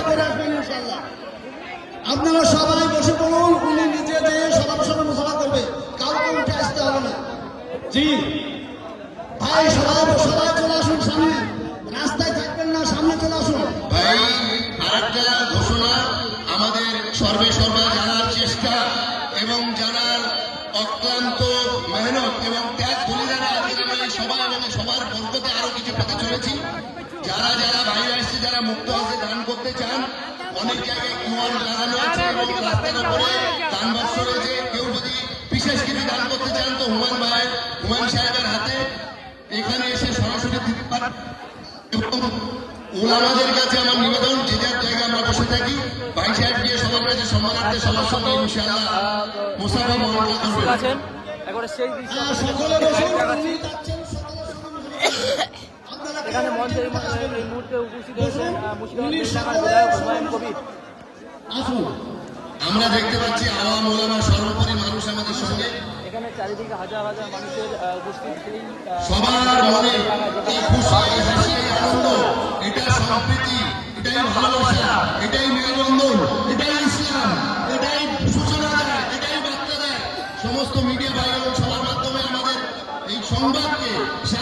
যেয়ে করে আসবেন ইনশাআল্লাহ। আপনারা সবাই বসে পড়ুন, উনি নিজে যেয়ে সবার সঙ্গে মুসাফা করবে। কাউকে উঠে আসতে হবে না। জি। ভাই, সবাই সবাই চলে আসুন সামনে। রাস্তায় থাকবেন না, সামনে চলে আসুন। এবং জানার অক্লান্ত এবং ত্যাগ বলিদানে আজকে সবাই সবার বরকতে আরও কিছু পেতে চলেছি। যারা যারা যারা মুক্ত হাতে দান করতে চান অনেক জায়গায় কুয়ার লাগানো আছে এবং রাস্তার উপরে দান বাক্স রয়েছে। কেউ যদি বিশেষ কিছু দান করতে চান তো হুমায়ুন ভাই হুমায়ুন সাহেবের হাতে এখানে এসে সরাসরি দিতে পারেন এবং ওলামাদের কাছে আমার নিবেদন যে যার জায়গায় আমরা বসে থাকি ভাই সাহেব গিয়ে সবার কাছে সম্মানার্থে সবার সঙ্গে ইনশাআল্লাহ মুসাফা করবেন। আছেন? একবারে এখানে মঞ্চে এই মুহূর্তে উপস্থিত হয়েছেন মুর্শিদাবাদ বিধায়ক হুমায়ুন কবির। আমরা দেখতে পাচ্ছি আওয়াম ওলামা সর্বোপরি মানুষ আমাদের সঙ্গে। এখানে চারিদিকে হাজার হাজার মানুষের উপস্থিত সবার মনে এই খুশি হাসি আনন্দ এটা সম্প্রীতি এটাই ভালোবাসা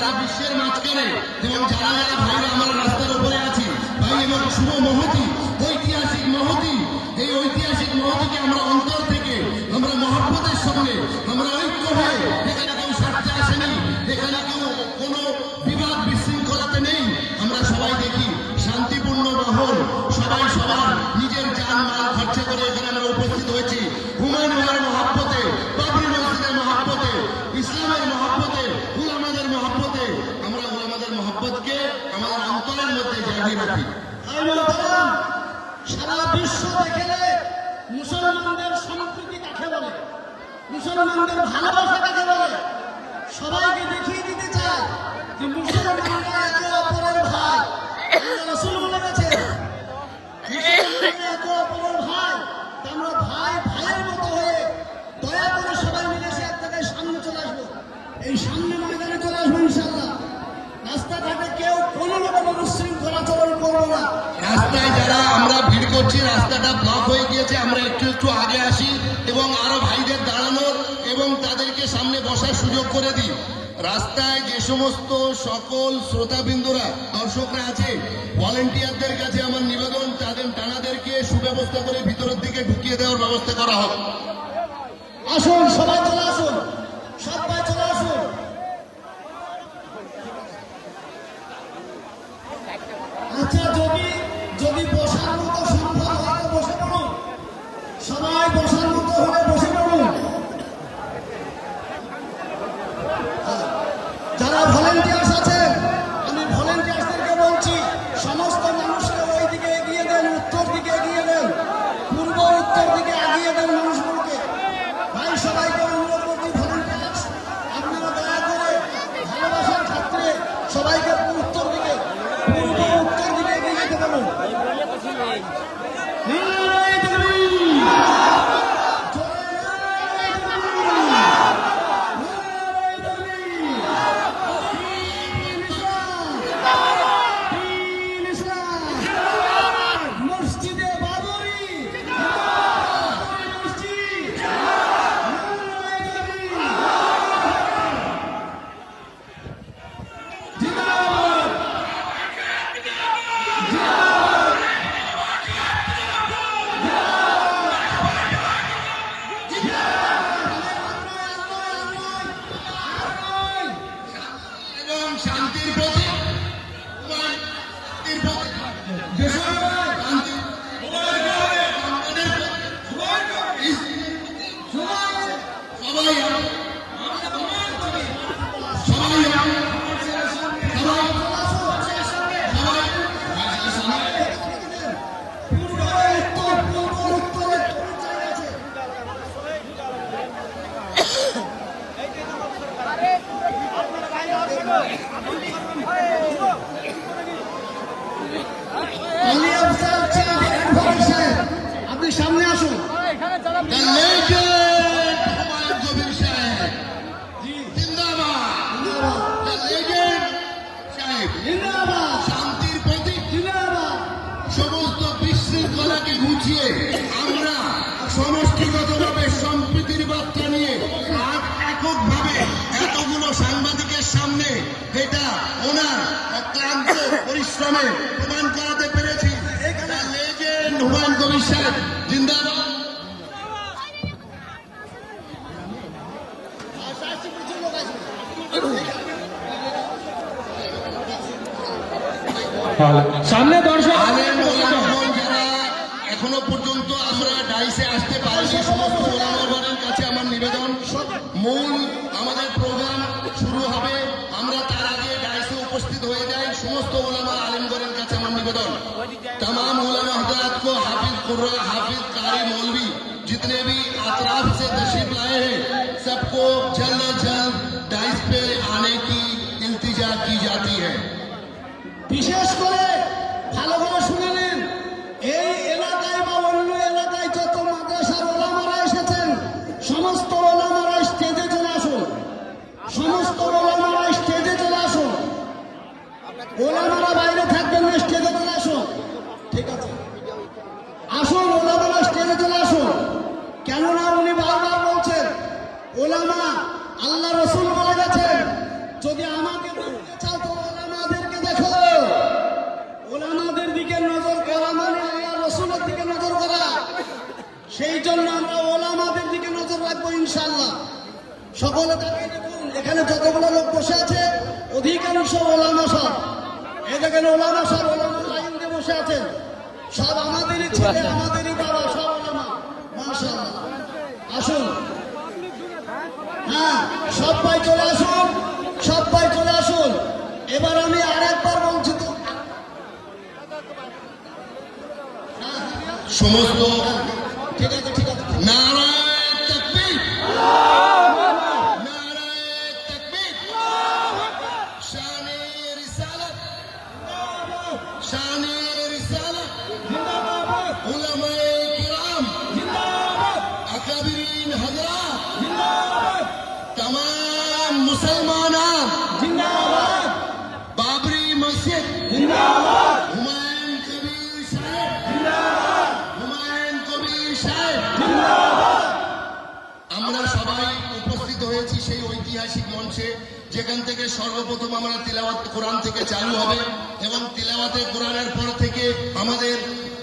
সারা বিশ্বের মাঝখানে এবং যারা যারা ভাইরা আমার রাস্তার উপরে আছে ভাই এবং শুভ মহতি, ঐতিহাসিক মহতি, এই ঐতিহাসিক মহতিকে আমরা অন্তর থেকে, আমরা মহাপ্রতের সঙ্গে, আমরা ঐক্য হয়ে, এখানে কেউ স্বার্থে আসেনি, এখানে মুসলমানদের ভালোবাসা কাকে সবাইকে দেখিয়ে দিতে চায় যে মুসলমানরা ভাই। ভাই ভাই কেউ কোনো রকম আচরণ করব না। রাস্তায় যারা আমরা ভিড় করছি, রাস্তাটা ব্লক হয়ে গিয়েছে, আমরা একটু একটু আগে আসি এবং আরও দাঁড়ানোর এবং তাদেরকে সামনে বসার সুযোগ করে দিই রাস্তায় যে সমস্ত সকল শ্রোতাবৃন্দরা, দর্শকরা আছে ভলেন্টিয়ারদের কাছে আমার নিবেদন, তাদের টানাদেরকে সুব্যবস্থা করে ভিতরের দিকে ঢুকিয়ে দেওয়ার ব্যবস্থা করা হোক। আসুন, সবাই চলে আসুন। সবাই চলে নাই সবাই প্রমাণ করাতে পেরেছি। হুমায়ুন কবির সাহেব। कुर्रा हाफिज कारी मौलवी जितने भी अतराफ से तशरीफ़ लाए हैं सबको जल्द সেই জন্য আমরা ওলামাদের দিকে নজর রাখব ইনশাল্লাহ সকলে তাকিয়ে দেখুন, এখানে যতগুলো লোক বসে আছে, অধিকাংশ ওলামা সব এই দেখেন ওলামা সব ওলামা বসে আছেন। সব আমাদেরই ছেলে, আমাদেরই বাবা, সব ওলামা। মাশাআল্লাহ। আসুন। হ্যাঁ সবাই চলে আসুন, সবাই চলে আসুন। এবার আমি আরেকবার বলছি তো সমস্ত ঠিক আছে ঠিক ঐতিহাসিক যেখান থেকে সর্বপ্রথম আমরা তিলাওয়াত কোরআন থেকে চালু হবে এবং তিলাওয়াতে কোরআনের পর থেকে আমাদের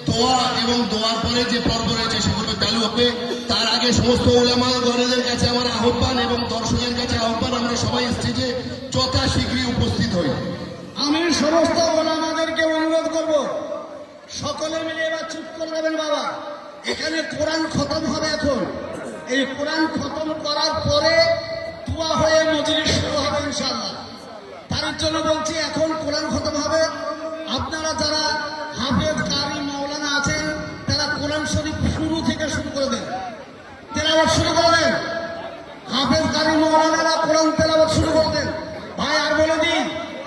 দোয়া এবং দোয়ার পরে যে পর্ব রয়েছে সেগুলো চালু হবে। তার আগে সমস্ত ওলামা গণেদের কাছে আমার আহ্বান এবং দর্শকের কাছে আহ্বান, আমরা সবাই স্টেজে যথাশীঘ্রই উপস্থিত হই। আমি সমস্ত ওলামাদেরকে অনুরোধ করব, সকলে মিলে এবার চুপ করে যাবেন বাবা। এখানে কোরআন খতম হবে এখন। এই কোরআন খতম করার পরে দোয়া হয়ে মজলিস শুরু হবে ইনশাআল্লাহ। তার জন্য বলছি, এখন কোরআন খতম হবে। আপনারা যারা হাফেজ, কারি, মাওলানা আছেন, তারা কোরআন শরীফ শুরু থেকে শুরু করে দেন। তেলাওয়াত শুরু করে দেন। হাফেজ, কারি মৌলানারা কোরআন তেলাওয়াত শুরু করতেন ভাই, আর বলে দিই,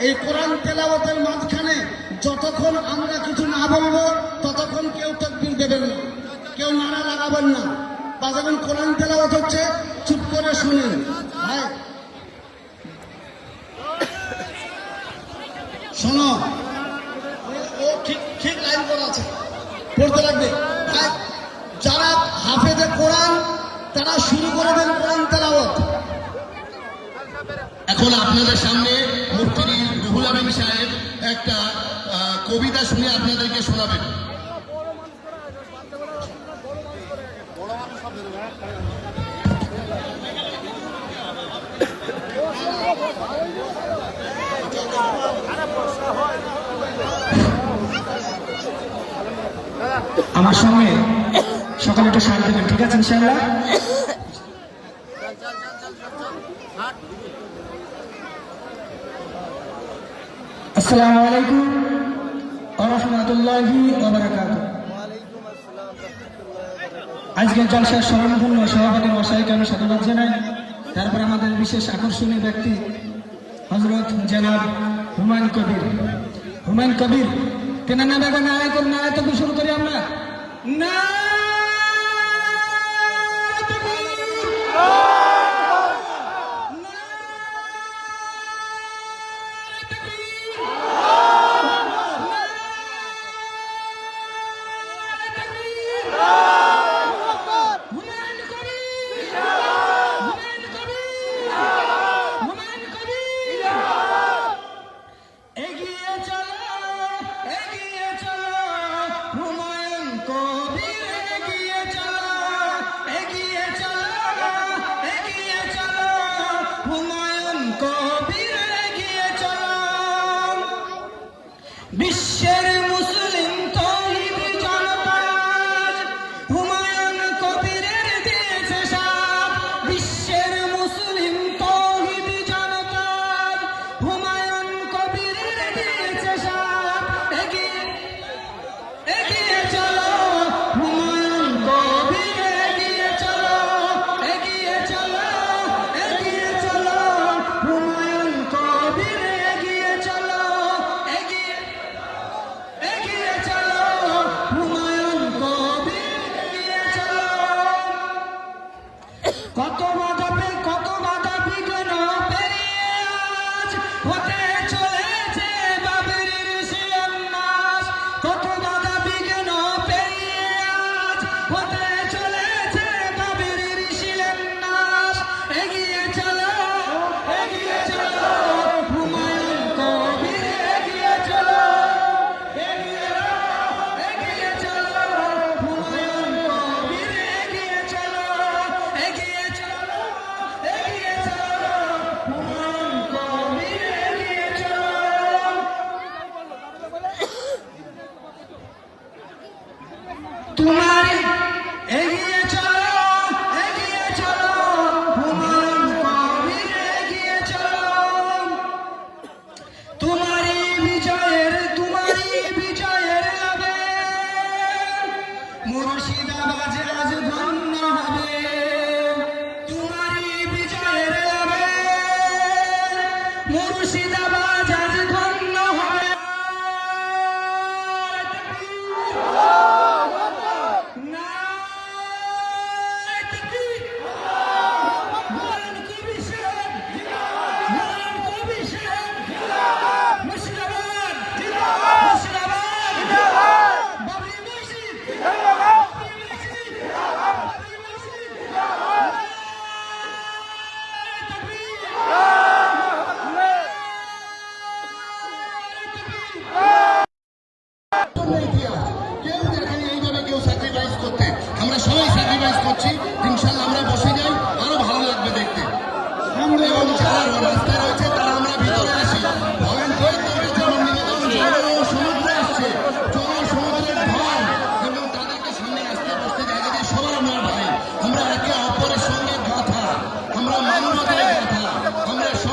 এই কোরআন তেলাওয়াতের মাঝখানে যতক্ষণ আমরা কিছু না বলব, ততক্ষণ কেউ তকবির দেবেন না। কেউ নাড়া লাগাবেন না। বা যখন কোরআন তেলাওয়াত হচ্ছে, চুপ করে শুনেন। শোনো। ও- ঠিক ঠিক লাইন করা আছে। পড়তে লাগবে। যারা হাফেজে কোরআন, তারা শুরু করে দেন কোরআন তেলাওয়াত। এখন আপনাদের সামনে মুফতি রুহুল আমিন সাহেব একটা কবিতা শুনে আপনাদেরকে শোনাবেন। আমার সঙ্গে সকালে একটু সাথ দেবেন ঠিক আছে ইনশাল্লাহ আসসালামু আলাইকুম রহমতুল্লাহি আজকে জলসার সমাধান সভাপতি মশাইকে আমি সাধুবাদ জানাই? তারপর আমাদের বিশেষ আকর্ষণীয় ব্যক্তি হজরত জনাব হুমায়ুন কবির। হুমায়ুন কবির তেনার নামে একবার নারায় করে নারায় তো শুরু করি আমরা। পুরো ইতিহাস কেউ দেখেনি এইভাবে কেউ স্যাক্রিফাইস করতে আমরা সবাই স্যাক্রিফাইস করছি।